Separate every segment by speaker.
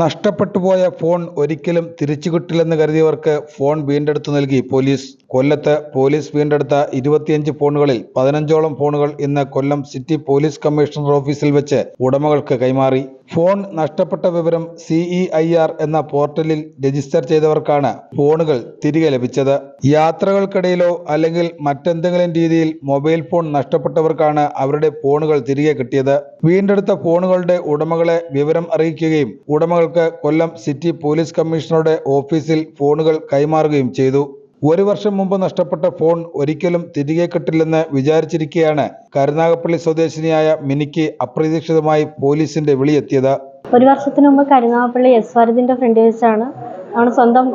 Speaker 1: നഷ്ടപ്പെട്ടുപോയ phone ഒരിക്കലും തിരിച്ചു കിട്ടില്ലെന്ന് കരുതിയവർക്ക് phone വീണ്ടെടുത്തു നൽകി പോലീസ്. കൊല്ലത്ത് പോലീസ് വീണ്ടെടുത്ത ഇരുപത്തിയഞ്ച് ഫോണുകളിൽ പതിനഞ്ചോളം ഫോണുകൾ ഇന്ന് കൊല്ലം സിറ്റി പോലീസ് കമ്മീഷണർ ഓഫീസിൽ വെച്ച് ഉടമകൾക്ക് കൈമാറി. ഫോൺ നഷ്ടപ്പെട്ട വിവരം സിഇ ആർ എന്ന പോർട്ടലിൽ രജിസ്റ്റർ ചെയ്തവർക്കാണ് ഫോണുകൾ തിരികെ ലഭിച്ചത്. യാത്രകൾക്കിടയിലോ അല്ലെങ്കിൽ മറ്റെന്തെങ്കിലും രീതിയിൽ മൊബൈൽ ഫോൺ നഷ്ടപ്പെട്ടവർക്കാണ് അവരുടെ ഫോണുകൾ തിരികെ കിട്ടിയത്. വീണ്ടെടുത്ത ഫോണുകളുടെ ഉടമകളെ വിവരം അറിയിക്കുകയും ഉടമകൾക്ക് കൊല്ലം സിറ്റി പോലീസ് കമ്മീഷണറുടെ ഓഫീസിൽ ഫോണുകൾ കൈമാറുകയും ചെയ്തു. ഒരു വർഷം മുമ്പ് നഷ്ടപ്പെട്ട ഫോൺ ഒരിക്കലും തിരികെ കിട്ടില്ലെന്ന് വിചാരിച്ചിരിക്കെയാണ് കരുനാഗപ്പള്ളി സ്വദേശിനിയായ മിനിക്ക് അപ്രതീക്ഷിതമായി പോലീസിന്റെ വിളിയെത്തിയത്.
Speaker 2: ഒരു വർഷത്തിന് മുമ്പ് കരുനാഗപ്പള്ളി എസ് വരദിന്റെ ഫ്രണ്ട് വെച്ചാണ് നമ്മൾ സ്വന്തം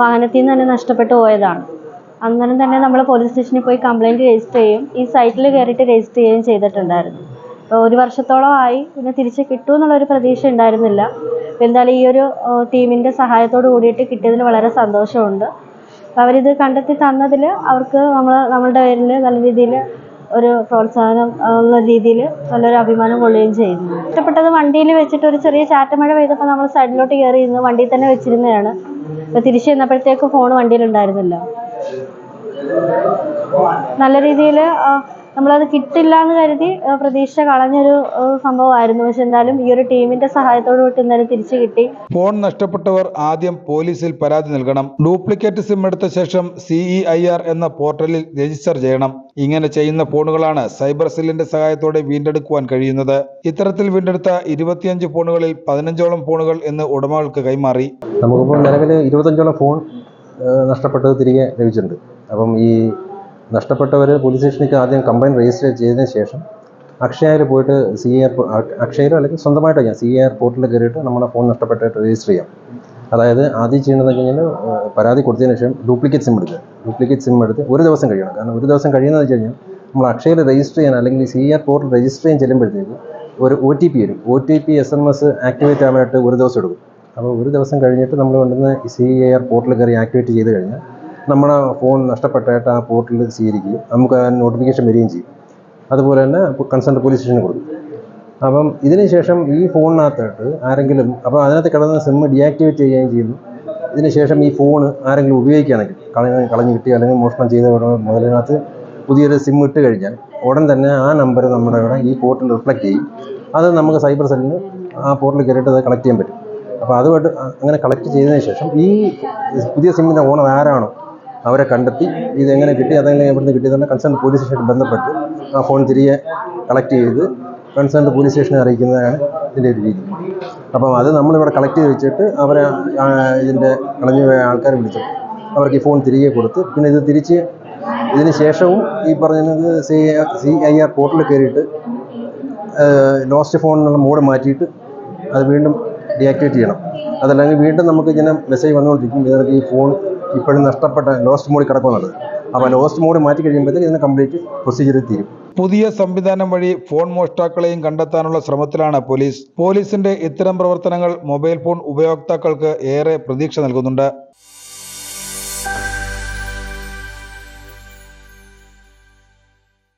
Speaker 2: വാഹനത്തിൽ നിന്ന് തന്നെ നഷ്ടപ്പെട്ടു പോയതാണ്. അന്നേരം തന്നെ നമ്മൾ പോലീസ് സ്റ്റേഷനിൽ പോയി കംപ്ലൈന്റ് രജിസ്റ്റർ ചെയ്യും. ഈ സൈറ്റിൽ കയറിയിട്ട് രജിസ്റ്റർ ചെയ്യുകയും ചെയ്തിട്ടുണ്ടായിരുന്നു. ഒരു വർഷത്തോളമായി പിന്നെ തിരിച്ച് കിട്ടും എന്നുള്ളൊരു പ്രതീക്ഷ ഉണ്ടായിരുന്നില്ല. എന്തായാലും ഈ ഒരു ടീമിന്റെ സഹായത്തോട് കൂടിയിട്ട് കിട്ടിയതിൽ വളരെ സന്തോഷമുണ്ട്. അപ്പോൾ അവരിത് കണ്ടെത്തി തന്നതിൽ അവർക്ക് നമ്മൾ നമ്മളുടെ പേരിൽ നല്ല രീതിയിൽ ഒരു പ്രോത്സാഹനം ഉള്ള രീതിയിൽ നല്ലൊരു അഭിമാനം കൊള്ളുകയും ചെയ്യുന്നു ഇഷ്ടപ്പെട്ടത് വണ്ടിയിൽ വെച്ചിട്ട് ഒരു ചെറിയ ചാറ്റമഴ പെയ്തപ്പോൾ നമ്മൾ സൈഡിലോട്ട് കയറി ഇരുന്ന് വണ്ടിയിൽ തന്നെ വെച്ചിരുന്നതാണ്. അപ്പോൾ തിരിച്ചു ചെന്നപ്പോഴത്തേക്ക് ഫോൺ വണ്ടിയിലുണ്ടായിരുന്നില്ല. നല്ല രീതിയിൽ നമ്മളത് കിട്ടില്ല എന്ന് കരുതി പ്രതീക്ഷ കളഞ്ഞൊരു സംഭവമായിരുന്നു. പക്ഷെ എന്തായാലും ഈ ഒരു ടീമിന്റെ സഹായത്തോടു കൂടി ഇന്നലെ തിരിച്ചു കിട്ടി.
Speaker 1: ഫോൺ നഷ്ടപ്പെട്ടവർ ആദ്യം പോലീസിൽ പരാതി നൽകണം. ഡ്യൂപ്ലിക്കേറ്റ് സിം എടുത്ത ശേഷം സിഇ ഐ ആർ എന്ന പോർട്ടലിൽ രജിസ്റ്റർ ചെയ്യണം. ഇങ്ങനെ ചെയ്യുന്ന ഫോണുകളാണ് സൈബർ സെല്ലിന്റെ സഹായത്തോടെ വീണ്ടെടുക്കുവാൻ കഴിയുന്നത്. ഇത്തരത്തിൽ വീണ്ടെടുത്ത ഇരുപത്തിയഞ്ച് ഫോണുകളിൽ പതിനഞ്ചോളം ഫോണുകൾ ഇന്ന് ഉടമകൾക്ക് കൈമാറി.
Speaker 3: നമുക്കിപ്പോൾ നിലവിൽ ഇരുപത്തഞ്ചോളം ഫോൺ നഷ്ടപ്പെട്ടത് തിരികെ ലഭിച്ചിട്ടുണ്ട്. അപ്പം ഈ നഷ്ടപ്പെട്ടവർ പോലീസ് സ്റ്റേഷനിലേക്ക് ആദ്യം കംപ്ലയിന്റ് രജിസ്റ്റർ ചെയ്തതിന് ശേഷം അക്ഷയയിൽ പോയിട്ട് സി ആർ അക്ഷയയിലോ അല്ലെങ്കിൽ സ്വന്തമായിട്ടോ ചെയ്യാം. സി ആർ പോർട്ടലിൽ കയറിയിട്ട് നമ്മുടെ ഫോൺ നഷ്ടപ്പെട്ടിട്ട് രജിസ്റ്റർ ചെയ്യാം. അതായത് ആദ്യം ചെയ്യേണ്ടത് കഴിഞ്ഞാൽ പരാതി കൊടുത്തതിന് ശേഷം ഡ്യൂപ്ലിക്കേറ്റ് സിം എടുക്കുക. ഡ്യൂപ്ലിക്കേറ്റ് സിം എടുത്ത് ഒരു ദിവസം കഴിയണം. കാരണം ഒരു ദിവസം കഴിയുന്നത് വെച്ച് കഴിഞ്ഞാൽ നമ്മൾ അക്ഷയയിൽ രജിസ്റ്റർ ചെയ്യാൻ അല്ലെങ്കിൽ സി ആർ പോർട്ടൽ രജിസ്റ്റർ ചെയ്യാൻ ചെല്ലുമ്പോഴത്തേക്ക് ഒരു ഒ ടി പി വരും. O T P S M S activate ആവാനായിട്ട് ഒരു ദിവസം എടുക്കും. അപ്പോൾ ഒരു ദിവസം കഴിഞ്ഞിട്ട് നമ്മൾ കൊണ്ടുവന്ന് സി എ ആർ പോർട്ടൽ കയറി ആക്ടിവേറ്റ് ചെയ്ത് കഴിഞ്ഞാൽ നമ്മുടെ ഫോൺ നഷ്ടപ്പെട്ടായിട്ട് ആ പോർട്ടലിൽ സ്വീകരിക്കുകയും നമുക്ക് ആ നോട്ടിഫിക്കേഷൻ വരികയും ചെയ്യും. അതുപോലെ തന്നെ കൺസേൺ പോലീസ് സ്റ്റേഷന് കൊടുക്കും. അപ്പം ഇതിന് ശേഷം ഈ ഫോണിനകത്തായിട്ട് ആരെങ്കിലും അപ്പം അതിനകത്ത് കിടന്ന സിം ഡിയാക്ടിവേറ്റ് ചെയ്യുകയും ചെയ്യുന്നു. ഇതിന് ശേഷം ഈ ഫോൺ ആരെങ്കിലും ഉപയോഗിക്കുകയാണെങ്കിൽ കളഞ്ഞ് കളഞ്ഞ് കിട്ടി അല്ലെങ്കിൽ മോഷണം ചെയ്ത മുതലിനകത്ത് പുതിയൊരു സിം ഇട്ട് കഴിഞ്ഞാൽ ഉടൻ തന്നെ ആ നമ്പർ നമ്മുടെ ഇവിടെ ഈ പോർട്ടിൽ റിഫ്ലക്റ്റ് ചെയ്യും. അത് നമുക്ക് സൈബർ സെല്ലിന് ആ പോർട്ടലിൽ കയറിയിട്ട് അത് കളക്ട് ചെയ്യാൻ പറ്റും. അപ്പോൾ അതുമായിട്ട് അങ്ങനെ കളക്ട് ചെയ്തതിന് ശേഷം ഈ പുതിയ സിമ്മിന്റെ ഓണർ ആരാണോ അവരെ കണ്ടെത്തി. ഇതെങ്ങനെ കിട്ടി അതെങ്ങനെ എവിടുന്ന് കിട്ടിയതെന്ന് കൺസേൺ പോലീസ് സ്റ്റേഷനിൽ ബന്ധപ്പെട്ട് ആ ഫോൺ തിരികെ കളക്ട് ചെയ്ത് കൺസേൺ പോലീസ് സ്റ്റേഷനെ അറിയിക്കുന്നതാണ് ഇതിന്റെ ഒരു രീതി. അപ്പം അത് നമ്മളിവിടെ കളക്ട് ചെയ്ത് വെച്ചിട്ട് അവരെ ഇതിന്റെ കളഞ്ഞു പോയ ആൾക്കാരെ വിളിച്ചിട്ട് അവർക്ക് ഈ ഫോൺ തിരികെ കൊടുത്ത് പിന്നെ ഇത് തിരിച്ച് ഇതിന് ശേഷവും ഈ പറഞ്ഞത് സി സി ഐ ആർ പോർട്ടലിൽ കയറിയിട്ട് ലോസ്റ്റ് ഫോൺ എന്നുള്ള മോഡ് മാറ്റിയിട്ട് അത് വീണ്ടും ഡീആക്ടിവേറ്റ് ചെയ്യണം. അതല്ലെങ്കിൽ വീണ്ടും നമുക്ക് ഇങ്ങനെ മെസ്സേജ് വന്നുകൊണ്ടിരിക്കും ഇതിനകത്ത് ഈ ഫോൺ ഇപ്പോഴും നഷ്ടപ്പെട്ട ലോസ്റ്റ് മോഡിൽ കിടക്കുന്നുള്ളത് അപ്പോൾ ലോസ്റ്റ് മോഡ് മാറ്റി കഴിയുമ്പോഴത്തേക്ക് ഇതിന് കംപ്ലീറ്റ് പ്രൊസീജിയർ തീരും.
Speaker 1: പുതിയ സംവിധാനം വഴി ഫോൺ മോഷ്ടാക്കളെയും കണ്ടെത്താനുള്ള ശ്രമത്തിലാണ് പോലീസ് പോലീസിന്റെ ഇത്തരം പ്രവർത്തനങ്ങൾ മൊബൈൽ ഫോൺ ഉപയോക്താക്കൾക്ക് ഏറെ പ്രതീക്ഷ നൽകുന്നുണ്ട്.